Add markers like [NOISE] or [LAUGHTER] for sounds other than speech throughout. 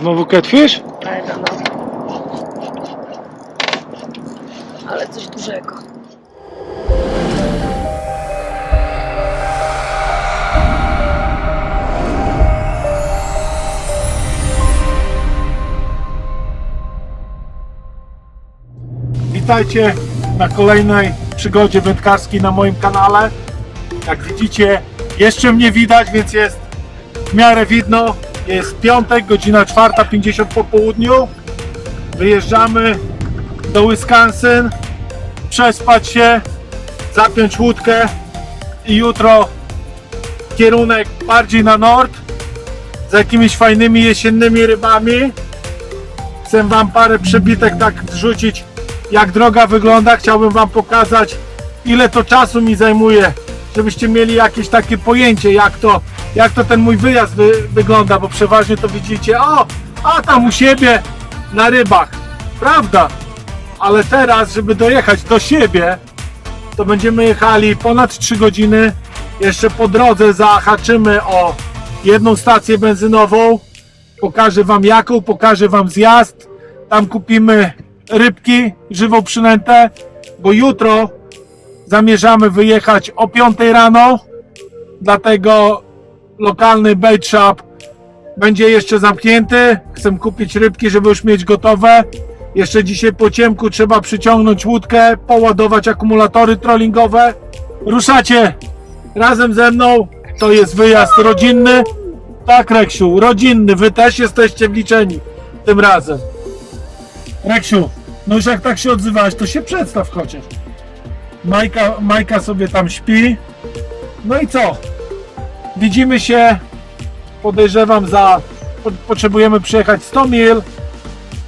Znowu catfish? I don't know. Ale coś dużego. Witajcie na kolejnej przygodzie wędkarskiej na moim kanale. Jak widzicie, jeszcze mnie widać, więc jest w miarę widno. Jest piątek, godzina 4.50 po południu. Wyjeżdżamy do Wisconsin, przespać się, zapiąć łódkę i jutro kierunek bardziej na nord z jakimiś fajnymi jesiennymi rybami. Chcę Wam parę przebitek tak wrzucić, jak droga wygląda. Chciałbym Wam pokazać, ile to czasu mi zajmuje, żebyście mieli jakieś takie pojęcie, jak to, jak to ten mój wyjazd wy, wygląda, bo przeważnie to widzicie, o, a tam u siebie na rybach. Prawda, ale teraz, żeby dojechać do siebie, to będziemy jechali ponad 3 godziny. Jeszcze po drodze zahaczymy o jedną stację benzynową. Pokażę Wam jaką, pokażę Wam zjazd. Tam kupimy rybki, żywą przynętę, bo jutro zamierzamy wyjechać o 5 rano. Dlatego lokalny bait shop będzie jeszcze zamknięty. Chcę kupić rybki, żeby już mieć gotowe. Jeszcze dzisiaj po ciemku trzeba przyciągnąć łódkę, poładować akumulatory trollingowe. Ruszacie razem ze mną. To jest wyjazd rodzinny. Tak, Reksiu, rodzinny. Wy też jesteście wliczeni tym razem. Reksiu, no już jak tak się odzywałeś, to się przedstaw chociaż. Majka, Majka sobie tam śpi. No i co? Widzimy się, podejrzewam, za. po- Potrzebujemy przejechać 100 mil.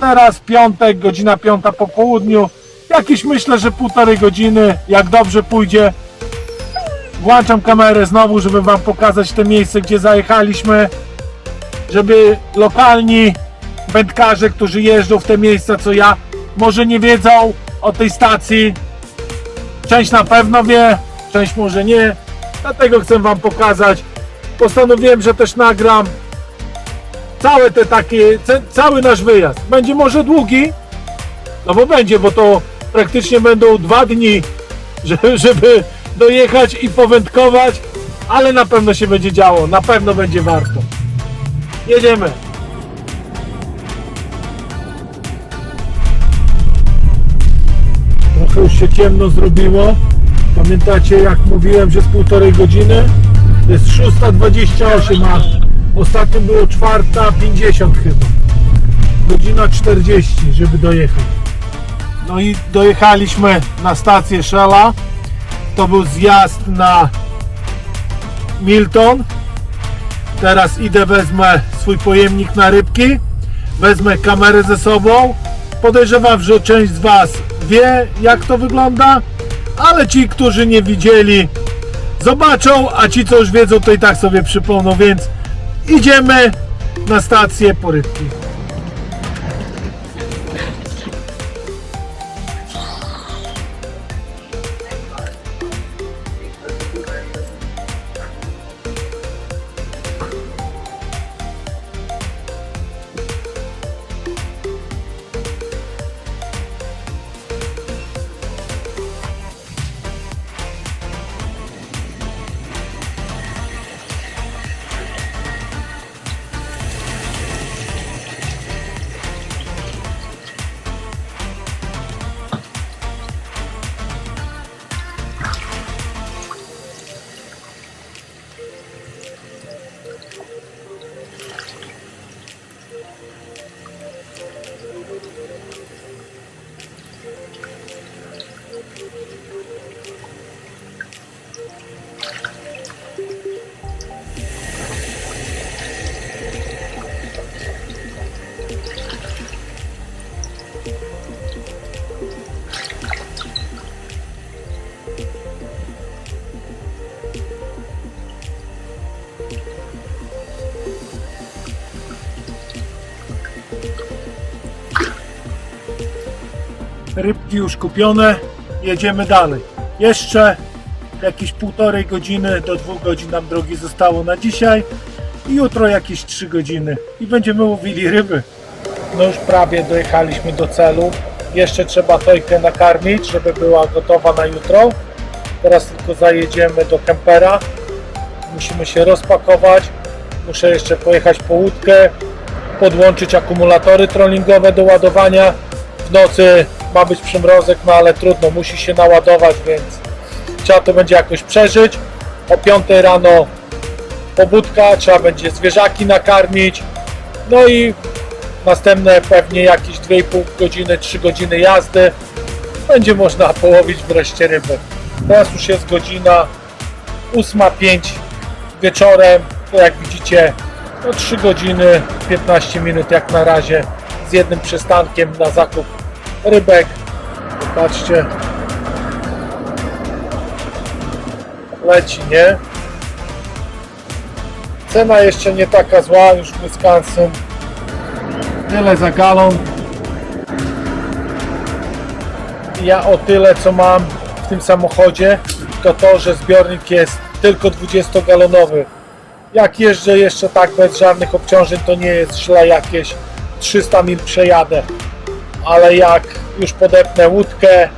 Teraz piątek, godzina piąta po południu. Jakieś myślę, że półtorej godziny, jak dobrze pójdzie. Włączam kamerę znowu, żeby Wam pokazać te miejsce, gdzie zajechaliśmy. Żeby lokalni wędkarze, którzy jeżdżą w te miejsca, co ja, może nie wiedzą o tej stacji. Część na pewno wie, część może nie. Dlatego chcę Wam pokazać. Postanowiłem, że też nagram całe te takie, cały nasz wyjazd. Będzie może długi, no bo będzie, bo to praktycznie będą dwa dni, [LAUGHS] że- żeby dojechać i powędkować, ale na pewno się będzie działo, na pewno będzie warto. Jedziemy. Trochę już się ciemno zrobiło. Pamiętacie jak mówiłem, że z półtorej godziny? Jest 6.28, a ostatnio było 4.50 chyba. Godzina 40, żeby dojechać. No i dojechaliśmy na stację Shella. To był zjazd na Milton. Teraz idę, wezmę swój pojemnik na rybki. Wezmę kamerę ze sobą. Podejrzewam, że część z Was wie, jak to wygląda, ale ci, którzy nie widzieli, zobaczą, a ci, co już wiedzą, to i tak sobie przypomną, więc idziemy na stację po rybki. Rybki już kupione, jedziemy dalej. Jeszcze jakieś półtorej godziny do dwóch godzin nam drogi zostało na dzisiaj. i jutro jakieś 3 godziny i będziemy łowili ryby. No już prawie dojechaliśmy do celu. Jeszcze trzeba Tojkę nakarmić, żeby była gotowa na jutro. Teraz tylko zajedziemy do kempera. Musimy się rozpakować. Muszę jeszcze pojechać po łódkę, podłączyć akumulatory trollingowe do ładowania. W nocy ma być przymrozek, no ale trudno, musi się naładować, więc trzeba to będzie jakoś przeżyć. O 5 rano pobudka, trzeba będzie zwierzaki nakarmić. No i następne pewnie jakieś 2,5 godziny, 3 godziny jazdy. Będzie można połowić wreszcie rybę. Teraz już jest godzina 8.05 wieczorem. To jak widzicie, no 3 godziny 15 minut jak na razie z jednym przystankiem na zakup rybek. Popatrzcie. Leci, nie? Cena jeszcze nie taka zła, już w Wisconsin. Tyle za galon. Ja o tyle co mam w tym samochodzie, to to, że zbiornik jest tylko 20-galonowy. Jak jeżdżę jeszcze tak bez żadnych obciążeń, to nie jest źle jakieś 300 mil przejadę. Ale jak już podepnę łódkę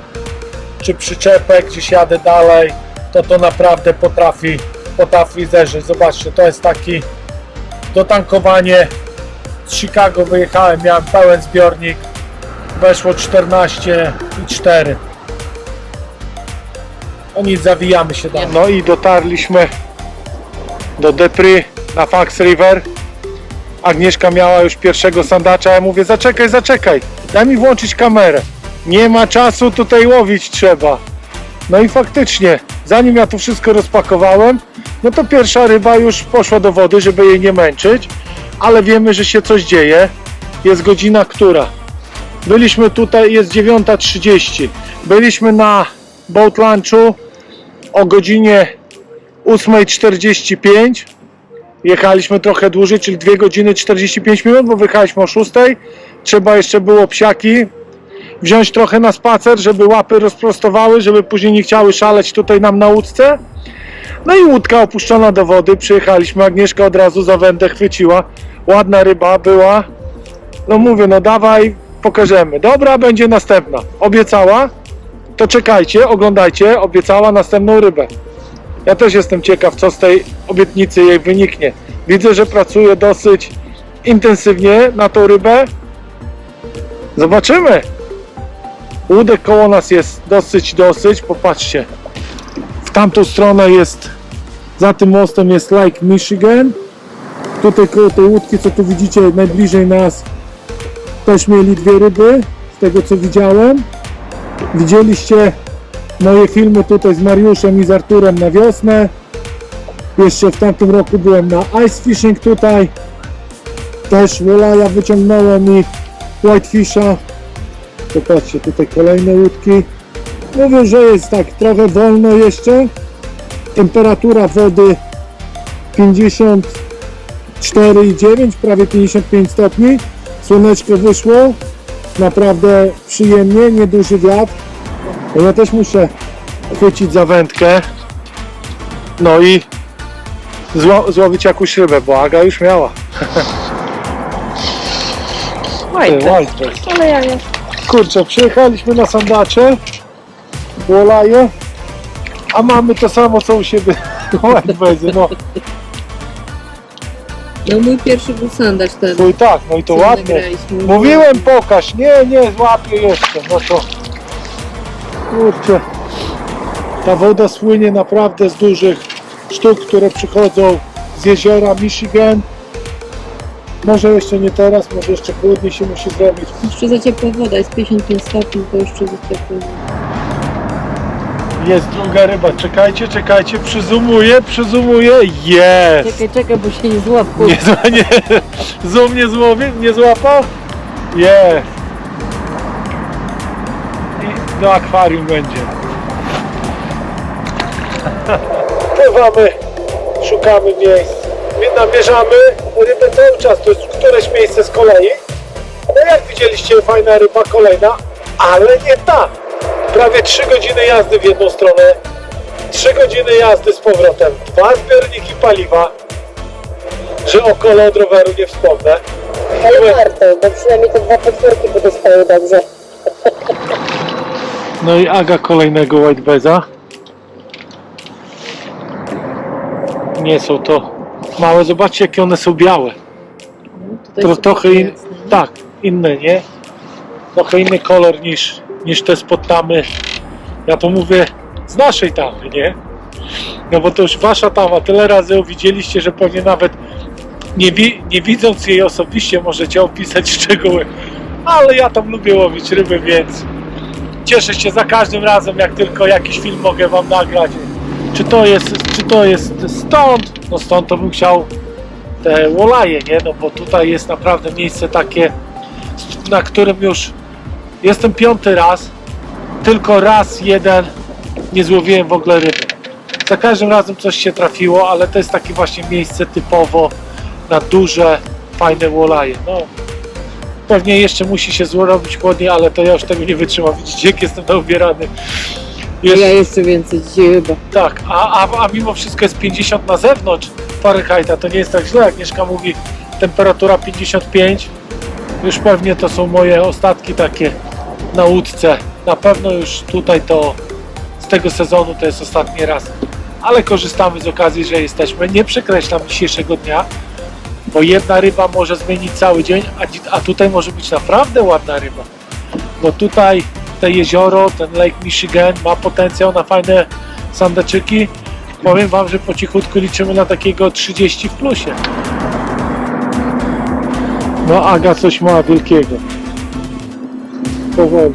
czy przyczepę, gdzieś jadę dalej, to to naprawdę potrafi, potrafi zerzyć. Zobaczcie, to jest taki dotankowanie z Chicago wyjechałem, miałem pełen zbiornik, weszło 14 i 4. No nic, zawijamy się dalej. No i dotarliśmy do Depry na Fox River. Agnieszka miała już pierwszego sandacza, ja mówię zaczekaj, zaczekaj, daj mi włączyć kamerę. Nie ma czasu, tutaj łowić trzeba. No i faktycznie, zanim ja to wszystko rozpakowałem, no to pierwsza ryba już poszła do wody, żeby jej nie męczyć, ale wiemy, że się coś dzieje. Jest godzina która? Byliśmy tutaj, jest 9.30. Byliśmy na boat lunchu o godzinie 8.45. Jechaliśmy trochę dłużej, czyli 2 godziny 45 minut, bo wyjechaliśmy o 6. Trzeba jeszcze było psiaki wziąć trochę na spacer, żeby łapy rozprostowały, żeby później nie chciały szaleć tutaj nam na łódce. No i łódka opuszczona do wody, przyjechaliśmy, Agnieszka od razu za wędę chwyciła, ładna ryba była. No mówię, no dawaj, pokażemy. Dobra, będzie następna. Obiecała, to czekajcie, oglądajcie, obiecała następną rybę. Ja też jestem ciekaw, co z tej obietnicy jej wyniknie. Widzę, że pracuje dosyć intensywnie na tą rybę. Zobaczymy. Łódek koło nas jest dosyć, dosyć. Popatrzcie. W tamtą stronę jest, za tym mostem jest Lake Michigan. Tutaj koło tej łódki, co tu widzicie, najbliżej nas też mieli dwie ryby, z tego co widziałem. Widzieliście moje filmy tutaj z Mariuszem i z Arturem na wiosnę. Jeszcze w tamtym roku byłem na ice fishing tutaj. Też Wolaja wyciągnąłem i Whitefisha. Popatrzcie, tutaj kolejne łódki. Mówię, że jest tak trochę wolno jeszcze. Temperatura wody 54,9, prawie 55 stopni. Słoneczko wyszło. Naprawdę przyjemnie, nieduży wiatr. Ja też muszę chwycić za wędkę. No i zło, złowić jakąś rybę, bo Aga już miała. White Ale ja nie. Kurczę, przyjechaliśmy na sandacze, Wolaje, a mamy to samo co u siebie. [LAUGHS] No. No mój pierwszy był sandacz ten. No i tak, no i to co ładnie. nagraliśmy. Mówiłem pokaż, nie, nie, złapię jeszcze, no to kurczę, ta woda słynie naprawdę z dużych sztuk, które przychodzą z jeziora Michigan. Może jeszcze nie teraz, może jeszcze chłodniej się musi zrobić. Jeszcze za ciepła woda, jest 55 stopni, to jeszcze za ciepła. Jest druga ryba, czekajcie, czekajcie, przyzumuję, przyzumuję, jest! Czekaj, czekaj, bo się nie złapał. Nie, zła- nie, [LAUGHS] zoom nie, złowi, nie złapał? Jest! Do akwarium będzie. [LAUGHS] Pływamy, szukamy miejsc, My namierzamy rybę cały czas, to jest któreś miejsce z kolei. No jak widzieliście, fajna ryba kolejna, ale nie ta. Prawie 3 godziny jazdy w jedną stronę, 3 godziny jazdy z powrotem, dwa zbiorniki paliwa, że o kole od roweru nie wspomnę. Ale warto, bo przynajmniej te dwa potworki będą spały dobrze. [LAUGHS] No i Aga kolejnego Whitebeza. Nie są to małe, zobaczcie jakie one są białe. No, To trochę in, tak, inne, nie? Trochę inny kolor niż, niż te spod tamy. Ja to mówię z naszej tamy, nie? No bo to już wasza tama, tyle razy ją widzieliście, że pewnie nawet nie, wi- nie widząc jej osobiście możecie opisać szczegóły. Ale ja tam lubię łowić ryby, więc cieszę się za każdym razem, jak tylko jakiś film mogę wam nagrać. Czy to jest, czy to jest stąd? No stąd to bym chciał te wolaje, nie? No bo tutaj jest naprawdę miejsce takie, na którym już jestem piąty raz, tylko raz jeden nie złowiłem w ogóle ryby. Za każdym razem coś się trafiło, ale to jest takie właśnie miejsce typowo na duże, fajne wolaje. No, pewnie jeszcze musi się zrobić chłodniej, ale to ja już tego nie wytrzymam. Widzicie, jak jestem naubierany. Jest, Ja jeszcze więcej dzisiaj chyba. tak, a, a, a mimo wszystko jest 50 na zewnątrz Fahrenheita, to nie jest tak źle. Agnieszka mówi temperatura 55. Już pewnie to są moje ostatki takie na łódce. Na pewno już tutaj to z tego sezonu to jest ostatni raz. Ale korzystamy z okazji, że jesteśmy. Nie przekreślam dzisiejszego dnia, bo jedna ryba może zmienić cały dzień, a, a tutaj może być naprawdę ładna ryba. Bo tutaj te jezioro, ten Lake Michigan ma potencjał na fajne sandaczyki. Powiem Wam, że po cichutku liczymy na takiego 30 w plusie. No Aga coś ma wielkiego. Powoli.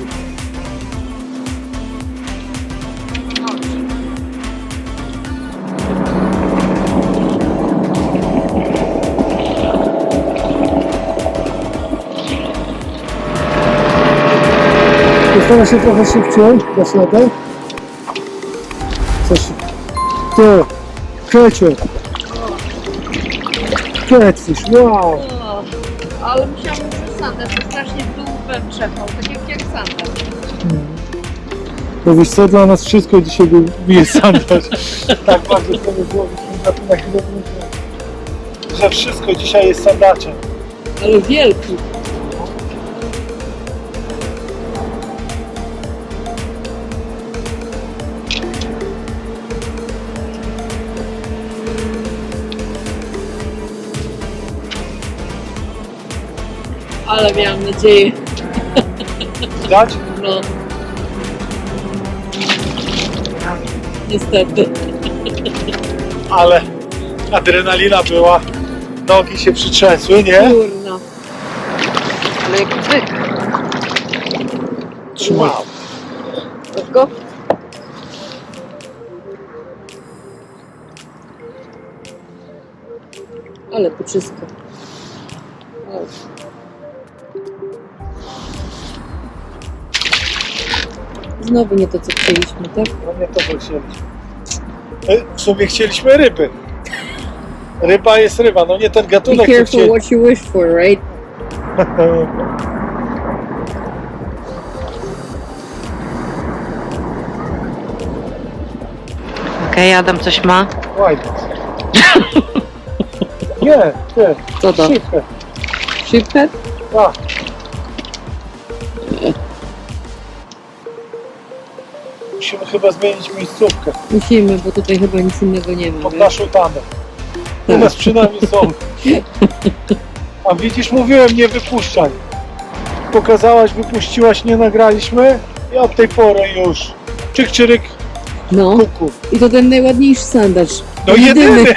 Postara się trochę szybciej, dasz radę? Coś... To, krecie. Catfish, wow. O, ale musiałam przez sandal, to strasznie w dół wem trzepał, tak jak, jak sandal. To wiesz co, dla nas wszystko dzisiaj był bije [LAUGHS] tak bardzo sobie złożyliśmy na na chwilę, że wszystko dzisiaj jest sandaczem. Ale wielki. Ale miałam nadzieję, Widać? no. Niestety. Ale adrenalina była, nogi się przytrzęsły, nie? Kurno. Ale jaki byk. Trzymaj. Masz go? Ale poczysko. Znowu nie to, co chcieliśmy, tak? No nie to co chcieliśmy. E, W sumie chcieliśmy ryby. Ryba jest ryba, no nie ten Be gatunek, co careful chcieli. what you wish for, right? Okej, Adam coś ma. White. Nie, nie, Co to? szybkę. Sheephead? Musimy chyba zmienić miejscówkę Musimy, bo tutaj chyba nic innego nie ma. pod wiesz? naszą tamę. U Tak. nas przynajmniej są. [LAUGHS] A widzisz, mówiłem, nie wypuszczaj. Pokazałaś, wypuściłaś, nie nagraliśmy i od tej pory już czyk czyryk No, kuku. i to ten najładniejszy sandacz. No jedyny. [LAUGHS]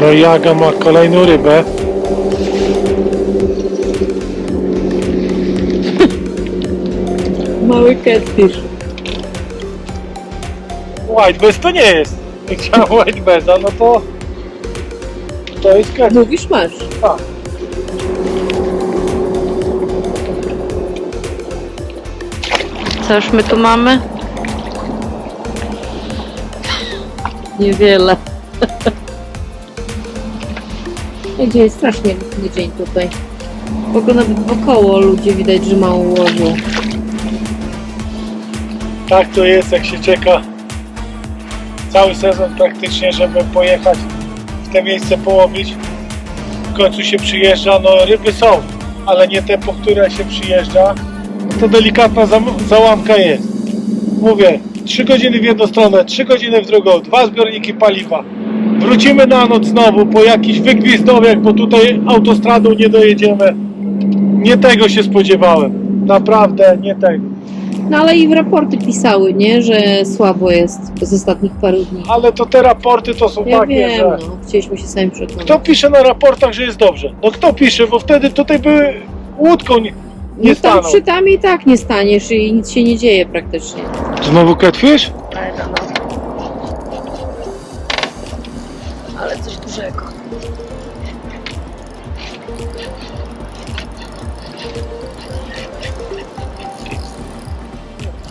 No i Aga ma kolejną rybę. [LAUGHS] Mały catfish. White Bass to nie jest. Jak [LAUGHS] chciałem White Bassa, no to to jest catch. Mówisz masz. Tak. Co już my tu mamy? Niewiele. Gdzie jest strasznie lutny dzień tutaj. W ogóle nawet wokoło ludzie widać, że mało łożą. Tak to jest, jak się czeka cały sezon praktycznie, żeby pojechać w te miejsce połowić. W końcu się przyjeżdża, no ryby są, ale nie te, po które się przyjeżdża. To delikatna załamka jest. Mówię, 3 godziny w jedną stronę, 3 godziny w drugą, dwa zbiorniki paliwa. Wrócimy na noc znowu po jakiś wygwizdowiek, bo tutaj autostradą nie dojedziemy. Nie tego się spodziewałem. Naprawdę nie tego. No ale i w raporty pisały, nie? Że słabo jest z ostatnich paru dni. Ale to te raporty to są Ja takie, wiem, że... no. Chcieliśmy się sami przekonać. Kto pisze na raportach, że jest dobrze? No kto pisze, bo wtedy tutaj by łódką nie, nie no tam stanął. przy tam i tak nie staniesz i nic się nie dzieje praktycznie. Znowu catfish?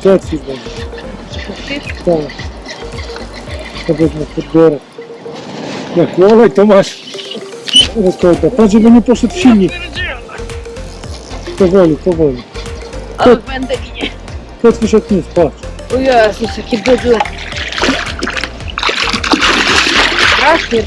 Catfish będzie. Tak. To wezmę podbiorę. Jak olej to masz rozkłada. Patrz, żeby nie poszedł w silnik. Powoli, powoli. Ale będę ginie. Catfish jak nic, patrz. O Jezus, jakie bydle. Strasznie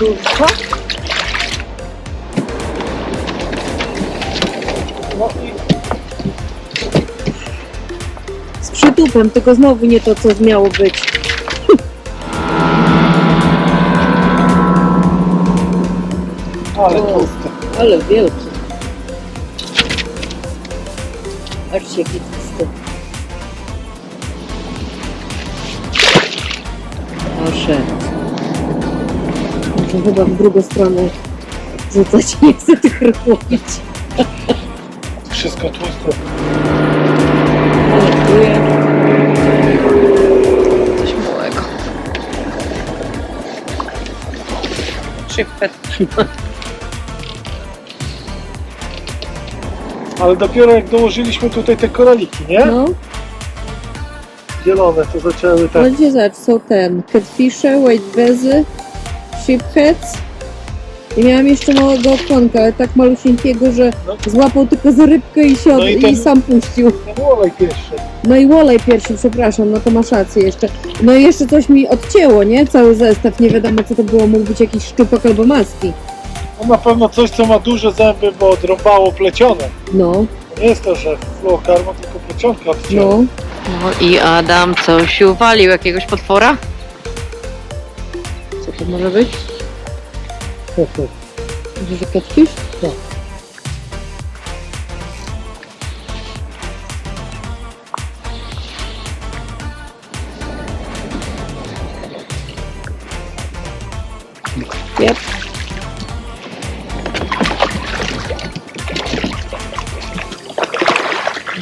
Przytupem, tylko znowu nie to, co miało być. [LAUGHS] ale tłuste. Ale wielki. Patrzcie, jaki tłusty. Poszedł. Muszę chyba w drugą stronę rzucać. [LAUGHS] Nie chcę tych robić. Wszystko tłuste. Ale czuję. Coś Szybko. Ale dopiero jak dołożyliśmy tutaj te koraliki, nie? No, Zielone to zaczęły tak. no gdzie zobacz, są ten catfishe, whitebezy, sheepheads. I miałam jeszcze małego okonka, ale tak malusieńkiego, że No. złapał tylko za rybkę i się od... No i i, ten- sam puścił. Olej pierwszy. No i wolej pierwszy, przepraszam, no to masz rację jeszcze. No i jeszcze coś mi odcięło, nie? Cały zestaw, nie wiadomo co to było, mógł być jakiś szczupak albo maski. No na pewno coś, co ma duże zęby, bo odrąbało plecione. No, Nie jest to, że fluokarma, tylko plecionka odcięła. no. No i Adam coś uwalił, jakiegoś potwora? Co to może być? Catfish? Tak. Yep.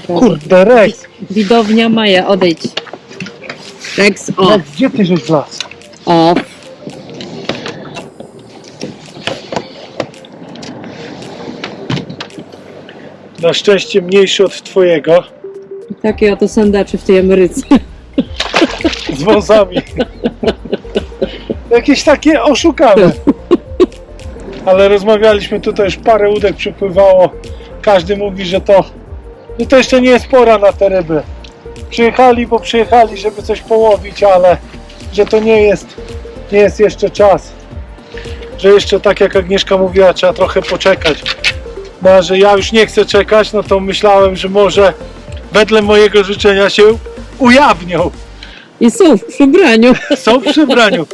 Kurde, Rex, Widownia Maja, odejdź. Rex, o. Rex, gdzie ty żeś las? O. Na szczęście mniejszy od twojego, Takie oto sandacze w tej Ameryce. z wąsami. Jakieś takie oszukane. Ale rozmawialiśmy tutaj, już parę łódek przypływało. Każdy mówi, że to, że to jeszcze nie jest pora na te ryby. Przyjechali, bo przyjechali, żeby coś połowić, ale że to nie jest, nie jest jeszcze czas. Że jeszcze tak jak Agnieszka mówiła, trzeba trochę poczekać. No że ja już nie chcę czekać, no to myślałem, że może wedle mojego życzenia się ujawnią. I są w przebraniu. Są w przebraniu.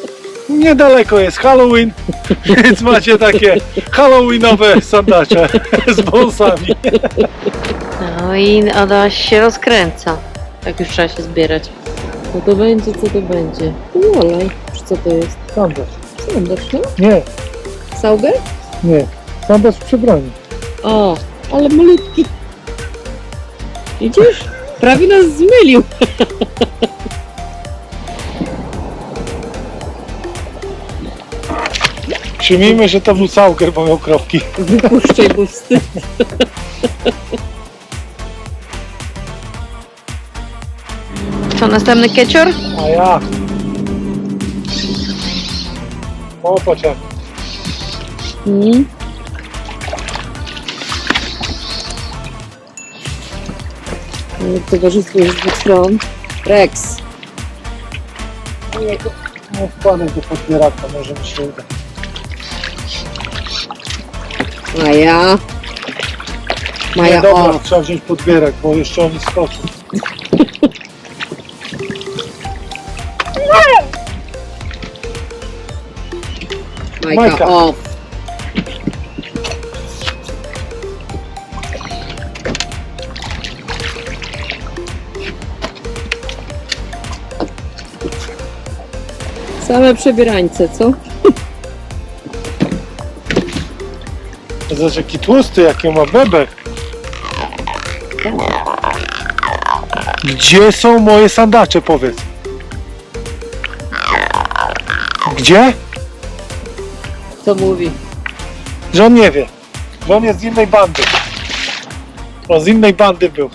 Niedaleko jest Halloween, [LAUGHS] więc macie takie halloweenowe sandacze [LAUGHS] z wąsami. No i Adaś się rozkręca. Tak już trzeba się zbierać. Co to będzie, co to będzie? To olej. Czy co to jest? Sandacz. Sandacz, no? Nie, Sauber? Nie, sam bez przebrania. O, ale malutki. Widzisz? Prawie nas zmylił. Przyjmijmy, że to był Sauger, bo miał kropki. Wypuszczaj, bo wstyd. Co, następny kecior? A ja. O, pociąg. Mm. Towarzystwo z dwóch stron. Rex. No, wkładam do podbieraka, może mi się uda. Maja. Nie, Maja, dobra, o. trzeba wziąć podbierak, bo jeszcze oni skoczą. [LAUGHS] Majka, Majka. o. Same przebierańce, co? Zobacz, jaki tłusty, jaki ma bebek. Gdzie są moje sandacze, powiedz? Gdzie? Co mówi? Że on nie wie. Że on jest z innej bandy. On z innej bandy był.